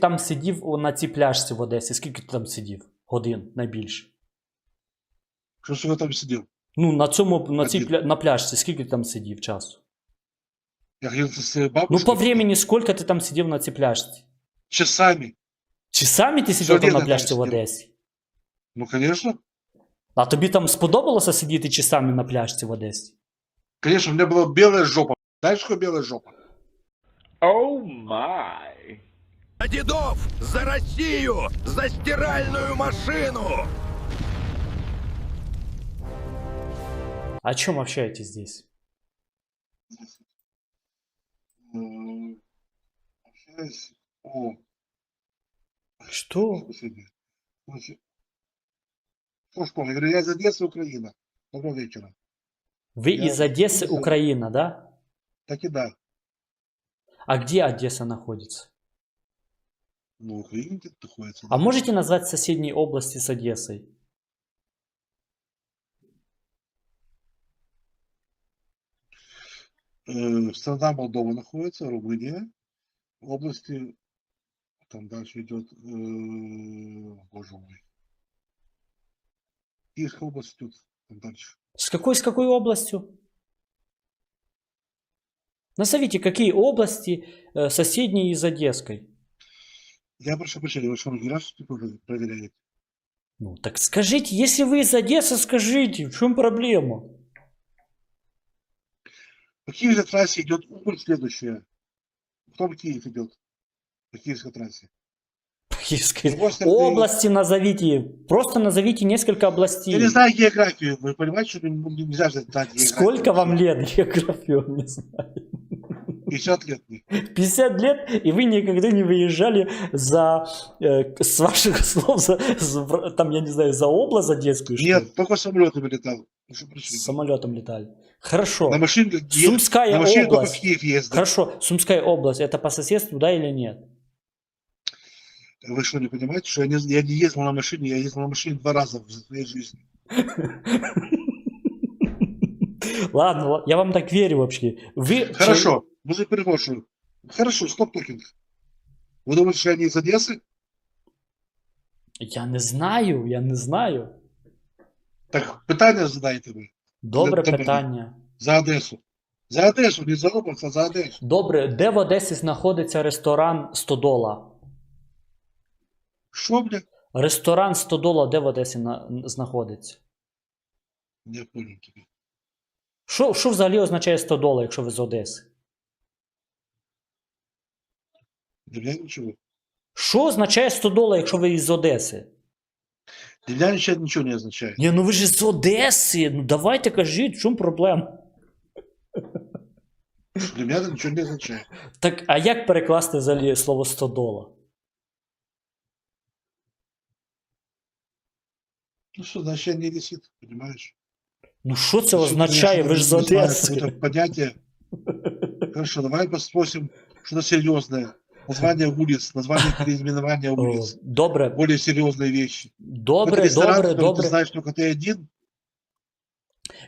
там сидів на цій пляжці в Одесі? Скільки ти там сидів? Годин найбільше? Що ж ви там сидів? Ну, на цьому, на цій Один. пля... на пляжці, скільки ти там сидів часу? Я ходил с Ну, по времени, сколько ти там сидів на цій пляжці? Часами. Часами ти сидів там на пляжці в. Одесі? Ну, конечно. А тобі там сподобалося сидіти часами на пляжці в Одесі? Конечно, у меня была белая жопа. Знаешь, что белая жопа? Oh my. Дедов, за Россию! За стиральную машину! О чем общаетесь здесь? Общаюсь. О, Что? Ж, я говорю, я из Одессы, Украина. Доброго вечера. Вы Я- из Одессы, Украина, да? Так и да. А где Одесса находится? Ну, Украина где-то находится. А можете назвать соседние области с Одессой? Э, страна Молдова находится, Румыния. Области, там дальше идет, э, боже мой. Киевская область идет там дальше. С какой, с какой областью? Назовите, какие области э, соседние с Одесской? Я прошу прощения, вы что, географию проверяете? Ну, так скажите, если вы из Одессы, скажите, в чем проблема? По Киевской трассе идет Убыль следующая. Потом Киев идет. По Киевской трассе. Киевской другой стороны, области назовите. Просто назовите несколько областей. Я не знаю географию. Вы понимаете, что не- нельзя же знать географию. Сколько вам лет географию, не знаю. 50 лет мне. 50 лет, и вы никогда не выезжали за, э, с ваших слов, за, за- там, я не знаю, за область что ли? Нет, только самолетами летал. Самолетом летали. Хорошо. На машине, Сумская на машине только в область. Киев ездил. Хорошо, Сумская область, это по соседству, да или нет? Вы что, не понимаете, что я не, я не ездил на машине, я ездил на машине два раза в своей жизни. Ладно, ла- я вам так верю вообще. Вы Хорошо, мы перепрошую. Хорошо, стоп-токинг. Вы думаете, что я не из Одессы? Я не знаю, я не знаю. Так, питання задаєте ви. Добре Добре. питання. За Одесу. За Одесу, не за область, а за Одесу. Добре, де в Одесі знаходиться ресторан Стодола? Що, бля? Ресторан Стодола де в Одесі на... знаходиться? Не понял тебе. Що, що взагалі означає Стодола, якщо ви з Одеси? Дерев'яничево. Що означає 100 доларів, якщо ви із Одеси? Дерев'яниче нічого не означає. Ні, ну ви ж з Одеси. Ну давайте кажіть, в чому проблема? Дерев'яне нічого не означає. Так, а як перекласти взагалі слово 100 доларів? Ну що, значить не висит, розумієш? Ну що це означає? Ви ж з Одеси. Хорошо, давай спросим, что серьезное. Название улиц, название переименования улиц. Добре, Более серьезные вещи. добре, ресторан, добре, который Ты добре. знаешь только ты один.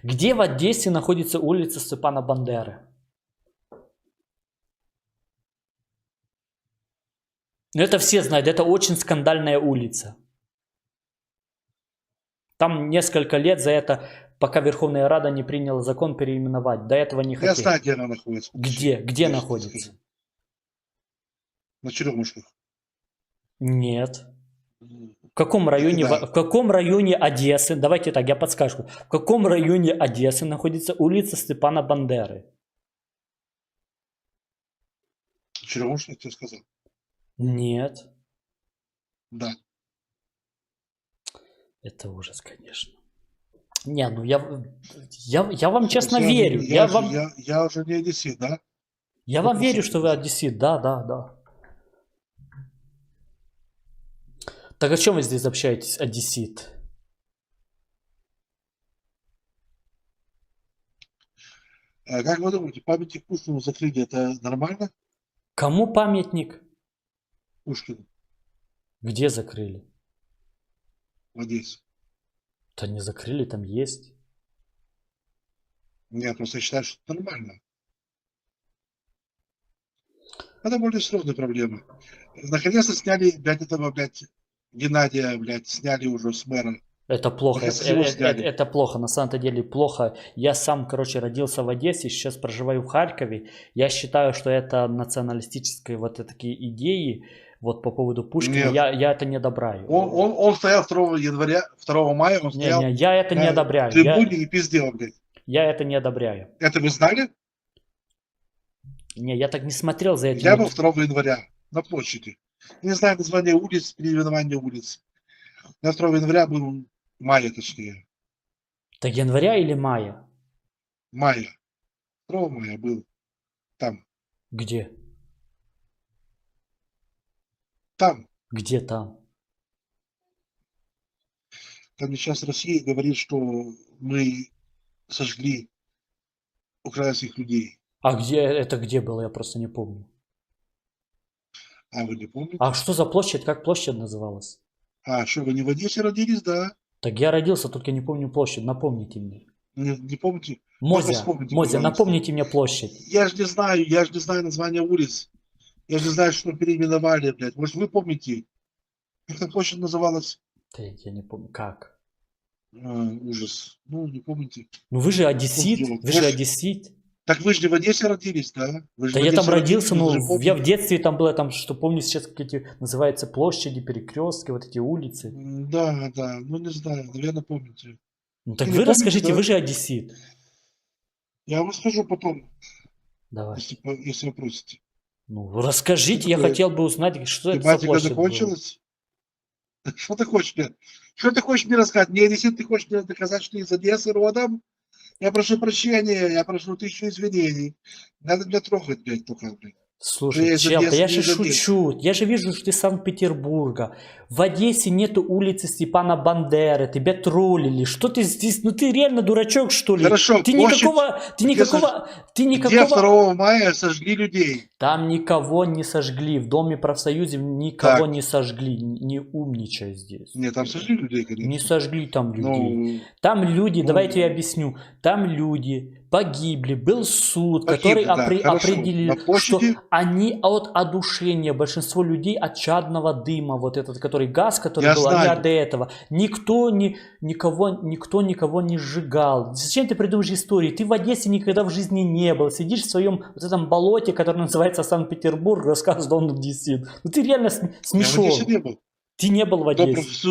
Где в Одессе находится улица Степана Бандеры? Ну, это все знают, это очень скандальная улица. Там несколько лет за это, пока Верховная Рада не приняла закон переименовать. До этого не Я хотели. знаю, где она находится. Где? Где Я находится? На Черемушках. Нет. В каком районе, Да. в, каком районе Одессы, давайте так, я подскажу, в каком районе Одессы находится улица Степана Бандеры? Черемушках, я тебе сказал. Нет. Да. Это ужас, конечно. Не, ну я, я, я вам честно Я- верю. Я, Я, вам, я, я уже не одессит, да? я вам верю, что вы одессит. Да, да, да. Так о чем вы здесь общаетесь, одессит? А как вы думаете, памятник Пушкину закрыли, это нормально? Кому памятник? Пушкину Где закрыли? в Одессе. Да не закрыли, там есть. Нет, просто считаю, что это нормально. Это более серьезная проблема. Наконец-то сняли, блядь, этого, блядь, Геннадия, блядь, сняли уже с мэра. Это плохо, это, это- сняли. это плохо, на самом-то деле плохо. Я сам, короче, родился в Одессе, сейчас проживаю в Харькове. Я считаю, что это националистические вот такие идеи, вот по поводу Пушкина, Нет. я, я это не одобряю. Он, он, он стоял 2 января, 2 мая, он стоял не, я это не одобряю. Я, трибуне и пиздел, блядь. я это не одобряю. Это вы знали? Не, я так не смотрел за этим. Я был 2 января на площади. Не знаю название улиц, переименование улиц. Я 2 января был, мая точнее, Так января или мая? мая. 2 мая был там, Где? там. Где там? Там сейчас Россия говорит, что мы сожгли украинских людей. А где это где было, я просто не помню. А вы не помните? А что за площадь? Как площадь называлась? А, что, вы не в Одессе родились, да? Так я родился, только не помню площадь. Напомните мне. Не, не помните? Мозя, Мозя, напомните мне площадь. Я же не знаю, я же не знаю название улиц. Я же не знаю, что переименовали, блядь. Может, вы помните? Как площадь называлась? Да я не помню, как. А, ужас. Ну, не помните. Ну вы же одессит, вы же одессит. Так вы же не в Одессе родились, да? Вы же Да в я там родился, родились, но же в- я в детстве там было, там, что помню сейчас, как эти называются площади, перекрестки, вот эти улицы. Да, да, ну не знаю, наверное, помните. Ну так Ты вы не помните, расскажите, да? вы же одессит. Я вам скажу потом, Давай. если, если вы просите. Ну расскажите, я такое? хотел бы узнать, что это за площадь была. закончилась? Что ты хочешь мне? Что ты хочешь мне рассказать? Мне, если ты хочешь мне доказать, что ты из Одессы родом, я прошу прощения, я прошу тысячу извинений. Надо меня трогать, блядь, только, блядь. Слушай, из чел, да я же из шучу. Я же вижу, что ты из Санкт-Петербурга. В Одессе нету улицы Степана Бандеры. Тебя троллили. Что ты здесь? Ну ты реально дурачок, что ли? Хорошо, Ты площадь, никакого, ты где никакого, ты где никакого... 2 мая сожгли людей. Там никого не сожгли. В Доме профсоюзе никого Так. не сожгли. Не умничай здесь. Нет, там сожгли людей, конечно. Не сожгли там людей. Ну, Там люди, Ну, давайте я объясню. Там люди погибли, был суд, Погибли, который да, опре- хорошо. определил, площади- что они от одушения, большинство людей от чадного дыма, вот этот, который газ, который Я был, знаю. от этого. Никто, не, никого, никто никого не сжигал. Зачем ты придумываешь истории? Ты в Одессе никогда в жизни не был. Сидишь в своем вот этом болоте, которое называется Санкт-Петербург, рассказываешь, что он одессит. Ну ты реально см- я в смешон. Одессе не был. Ты не был в Одессе.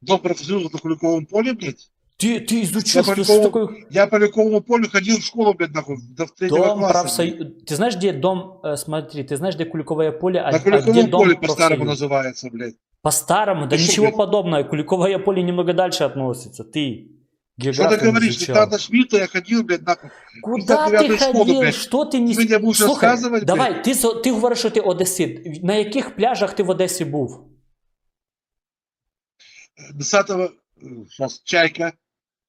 дом профсоюза на Куликовом поле, блядь. Ты, ты изучил, Я что, по что такое Я по Ликовому полю ходил в школу, блядь, нахуй, до третьего Дом класса. профсоюз. Ты знаешь, где дом, э, смотри, ты знаешь, где Куликовое поле, а, а где дом поле по-старому называется, блядь. По-старому? Да Ты что, ничего блядь? подобного. Куликовое поле немного дальше относится. Ты Что ты географию говоришь? изучал. Когда до Шмидта я ходил, блядь, нахуй. Куда ты 59-ю школу, ходил? блядь. Що ти не Ти мені будеш Слухай, розказувати, давай, ти, со- ти говориш, що ти одесит. На яких пляжах ти в Одесі був? 10-го, сейчас, Чайка,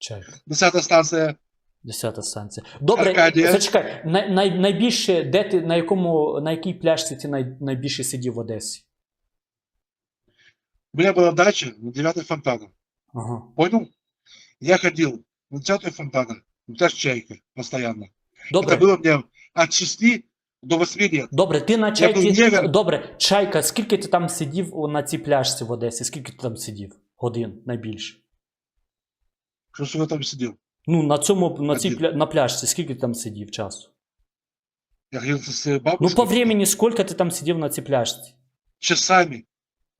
Чайка. 10 станция, Десята станція. Добре, Аркадія. зачекай. Най, най, найбільше, де ти, на якому, на якій пляжці ти най, найбільше сидів в Одесі? у меня была дача на 9 фонтана. Ага. Понял? Я ходил на 10 фонтана, на Чайка, постоянно. Добре. Это было мне от 6 до 8 лет. Добре, ти на був чайці. негр. Добре, чайка, скільки ти там сидів о, на цій пляжці в Одесі? Скільки ти там сидів? Годин найбільше. Что ж я там сидел? Ну, на цьому, на цій Один. пля... на пляжці, скільки ти там сидів часу? Я ходил с Ну, бабушкой. по времени, скільки ти там сидів на цій пляжці? Часами.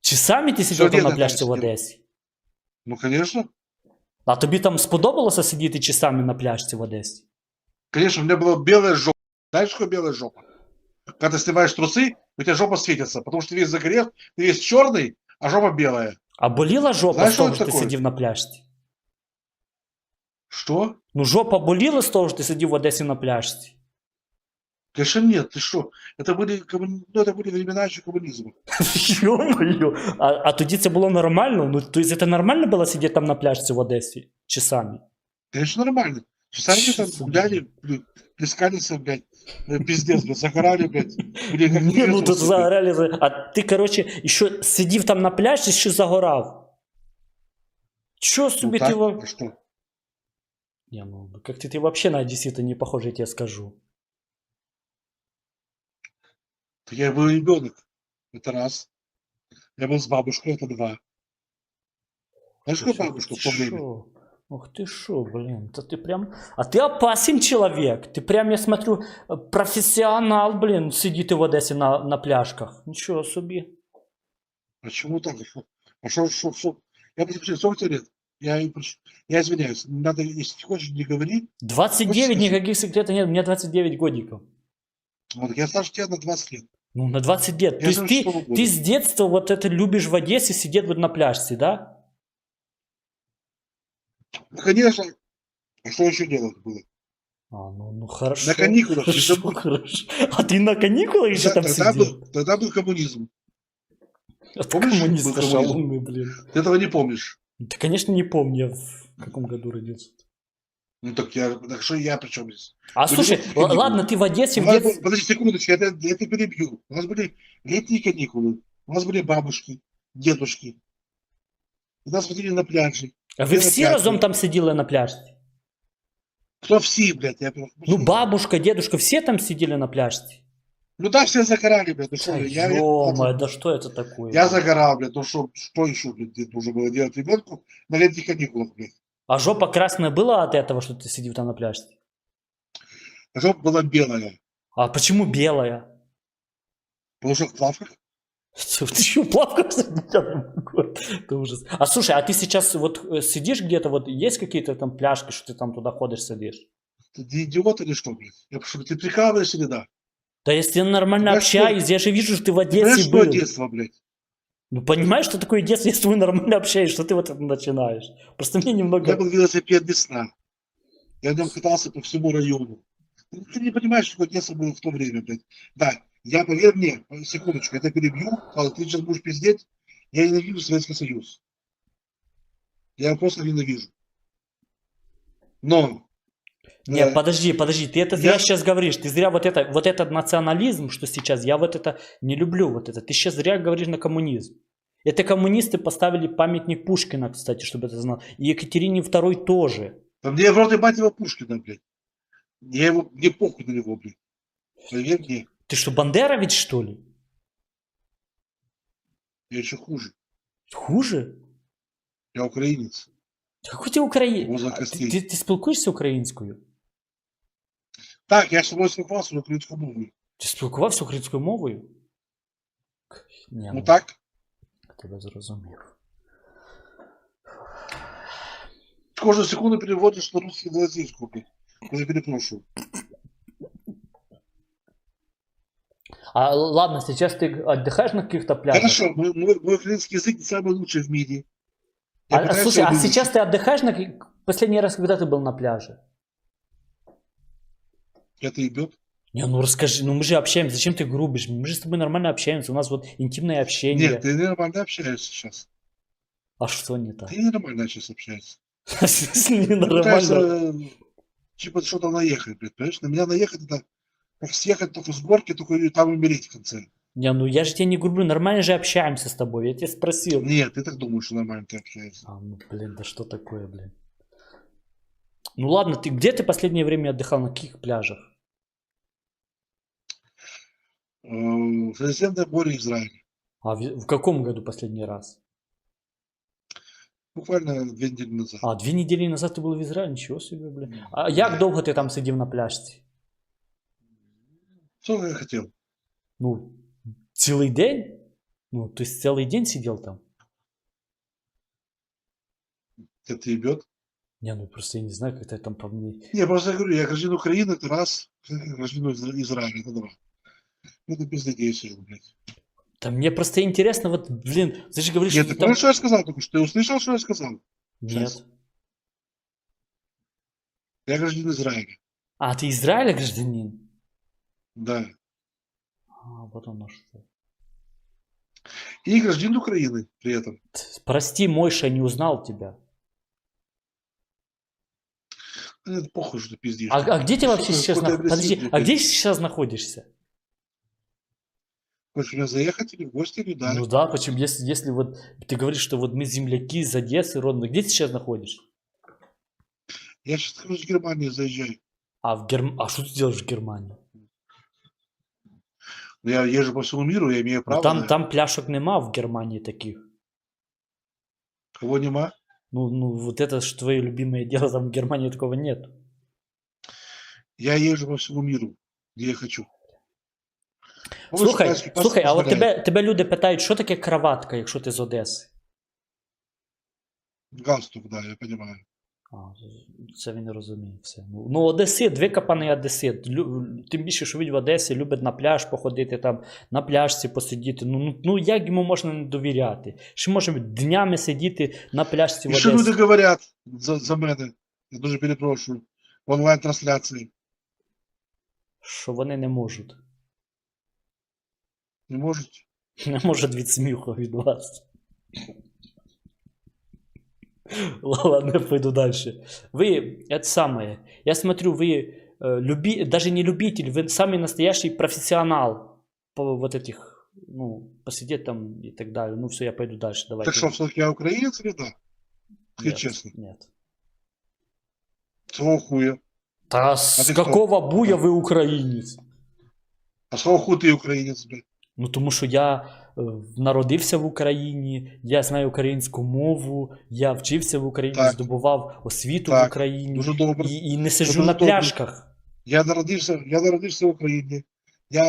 Часами ти сидів Що там літо на там пляжці в сидів. Одесі? Ну, конечно. А тобі там сподобалося сидіти часами на пляжці в Одесі? Конечно, у меня была белая жопа. Знаешь, что белая жопа? Когда ты снимаешь трусы, у тебя жопа светится, потому что ты весь загорел, ты весь черный, а жопа белая. А боліла жопа Знаєш, з того, що що це ти таке? сидів на пляжці? Что? Ну, жопа боліла з того, що ти сидів в Одесі на пляжці? Конечно, нет, ты что? Это были, коммуни- ну, это были времена еще коммунизма. Ё-моё! А, а тоді це було нормально? Ну, то есть це нормально було сидіти там на пляжці в Одесі часами? Конечно, нормально. Часами Чё там за гуляли, блин, плескались, блядь, э, пиздец, блядь, загорали, блядь. Блин, как Ні, ну интересно, тут сука. загорали. за- А ти, короче, ще сидів там на пляжі, ще загорав. Чо Ну, собі так, ти во... а что? Не, ну, как ты, ты вообще на одессита не похож, я тебе скажу. Да Я был ребенок. Это раз. Я был с бабушкой, это два. Знаешь, ты то время? шо? Ух ты шо, блин, это ты прям... А ты опасен человек. Ты прям, я смотрю, профессионал, блин, сидит и в Одессе на, на пляжках. Ничего себе. Почему так? А что, что, что? Я посмотрю, сколько тебе лет? Я, я извиняюсь, надо, если хочешь, не говори. 29, Очень- никаких секретов нет, мне 29 годиков. Вот, я старше тебя на 20 лет. Ну, на 20 лет. То Я есть ты, 26-го года. ты с детства вот это любишь в Одессе сидеть вот на пляжке, да? Ну, конечно. А что еще делать было? А, ну, ну хорошо. На каникулах, Хорошо, забыл. хорошо. А ты на каникулах еще там тогда сидел? был, тогда был коммунизм. Вот помнишь, коммунисты был коммунизм? шалуны, блин. Ты этого не помнишь. Ты, конечно, не помню, я в каком году родился. Ну так я, так что я при чем здесь? А Ну, слушай, летние л- каникулы. ладно, ты в Одессе У в был- подожди секундочку, я, я тебя перебью. У нас были летние каникулы, у нас были бабушки, дедушки. И нас водили на пляжи. А вы все пляже. разом там сидели на пляже? Кто все, блядь? Я, Ну, бабушка, дедушка, все там сидели на пляже? Ну да, все загорали, блядь. Ну что, я, я, Ё-моё, да что это такое? я загорал, блядь. Ну что, что еще, блядь, нужно было делать ребенку на летних каникулах, блядь? А жопа красная была от этого, что ты сидел там на пляже? Жопа была белая. А почему белая? Потому что в плавках. Ты что, плавка Это ужас. А слушай, а ты сейчас вот э, сидишь где-то, вот есть какие-то там пляжки, что ты там туда ходишь, сидишь? Ты идиот или что, блядь? Я прошу, ты прикалываешься или да? Да если я нормально Знаешь, что- общаюсь, я же вижу, что ты в Знаешь, Одессе что был. детство, блядь? Ну понимаешь, что такое детство, если вы нормально общаетесь, что ты вот это начинаешь? Просто мне немного... был велосипед весна. Я нем катался по всему району. Ты ты не понимаешь, что детство было в то время, блядь. Да, я, поверь мне, секундочку, это перебью, а ты сейчас будешь пиздеть, я ненавижу Советский Союз. Я его просто ненавижу. Но... Не, э, подожди, подожди, ты это зря я- сейчас говоришь, ты зря вот это, вот этот национализм, что сейчас, я вот это не люблю, вот это, ты сейчас зря говоришь на коммунизм. Это коммунисты поставили памятник Пушкина, кстати, чтобы это знал, и Екатерине II тоже. да мне в рот ебать его Пушкина, блядь. Я его, мне похуй на него, блядь. Поверь мне, Ты что, Бандерович, что ли? я еще хуже. Хуже? Я украинец. Какой ты Украї... Воза А Ти, костей. ти, ти спілкуєшся українською? Так, я с тобой спілкувався на українську мову. Ти спілкувався українською мовою? Ні, Ну так, тебе зрозумів. кожну секунду переводиш на русский на російську, блядь. Я перепрошую. А ладно, сейчас ты отдыхаешь на каких-то пляжах? Хорошо, мой, мой, мой украинский язык не самый лучший в мире. Я а слушай, а сейчас ты отдыхаешь на... Последний раз, когда ты был на пляже? Это ебет? Не, ну расскажи, ну мы же общаемся, зачем ты грубишь? Мы же с тобой нормально общаемся, у нас вот интимное общение. Нет, ты нормально общаешься сейчас. А что не так? Ты нормально сейчас общаешься. В смысле Ты пытаешься, нормально? э, типа что-то наехать, блядь, понимаешь? На меня наехать это как съехать только с горки, только и там умереть в конце. Не, ну я же тебя не грублю, нормально же общаемся с тобой, я тебя спросил. Нет, ты так думаешь, что нормально ты общаешься. А, ну блин, да что такое, блин? Ну ладно, ты где ты последнее время отдыхал, на каких пляжах? Э, В Средиземное море Израиль. А в, в каком году последний раз? Буквально две недели назад. А, две недели назад ты был в Израиле, ничего себе, блин. А як довго ти там сидів на пляжці? Что я хотел? Ну, цілий день? Ну, то есть целый день сидел там? Это ебет? Не, ну просто я не знаю, как ты там по мне... Не, просто я говорю, я гражданин Украины, это раз, гражданин Изра- Израиля, это два. Ну, Это безнадеюсь, блядь. Да мне просто интересно, вот, блин, ты же говоришь, Нет, ты там- понял, что я сказал только что? Ты услышал, что я сказал? Нет. Я гражданин Израиля. А, ты Израиля гражданин? Да. А, вот оно что. И гражданин Украины при этом. Прости, Мойша, не узнал тебя. Ну, Это похуй, что ты пиздишь. А, а где ты вообще сейчас какой ты нах- Подожди, агрессивный, а где сейчас находишься? Хочешь заехать или в гости, или да? Ну да, почему, если, если вот ты говоришь, что вот мы земляки из Одессы, родные, где ты сейчас находишься? Я сейчас, в Германию заезжаю. А в Герм... А что ты делаешь в Германии? Ну, Я езжу по всему миру, я имею Ну, право. там, на это. там пляшок нема в Германії таких. Кого нема? Ну, ну, вот это ж твое любимое дело, там в Германии такого нет. Я езжу по всему миру, где я хочу. Ось Слухай, український паспорт слухай, а от дозволяє. тебе, тебе люди питають, що таке краватка, якщо ти з Одеси? Галстук, да, я понимаю. Це він розуміє все. Ну, ну Одесит, викопаний Одесит. Тим більше, що він в Одесі любить на пляж походити, там, на пляжці посидіти. Ну, ну, ну як йому можна не довіряти? Ще може днями сидіти на пляжці в І що люди говорять за, за мене? Я дуже перепрошую. В онлайн-трансляції. Що вони не можуть. Не можуть? Не можуть від сміху від вас. Ладно, я пойду дальше. Вы, это самое, я смотрю, вы э, люби, даже не любитель, вы самый настоящий профессионал по вот этих, ну, посидеть там и так далее. Ну все, я пойду дальше, давайте. Так що, все-таки я українець или да? Скажи Нет, чесно. Нет. Свого хуя. Та с ты кто? какого буя ви українець? А свого ху ти українець, блядь. Ну тому що я е, народився в Україні, я знаю українську мову, я вчився в Україні, Так. здобував освіту в Україні Дуже добре. і, і не сиджу дуже на добре. пляшках. Я народився, я народився в Україні.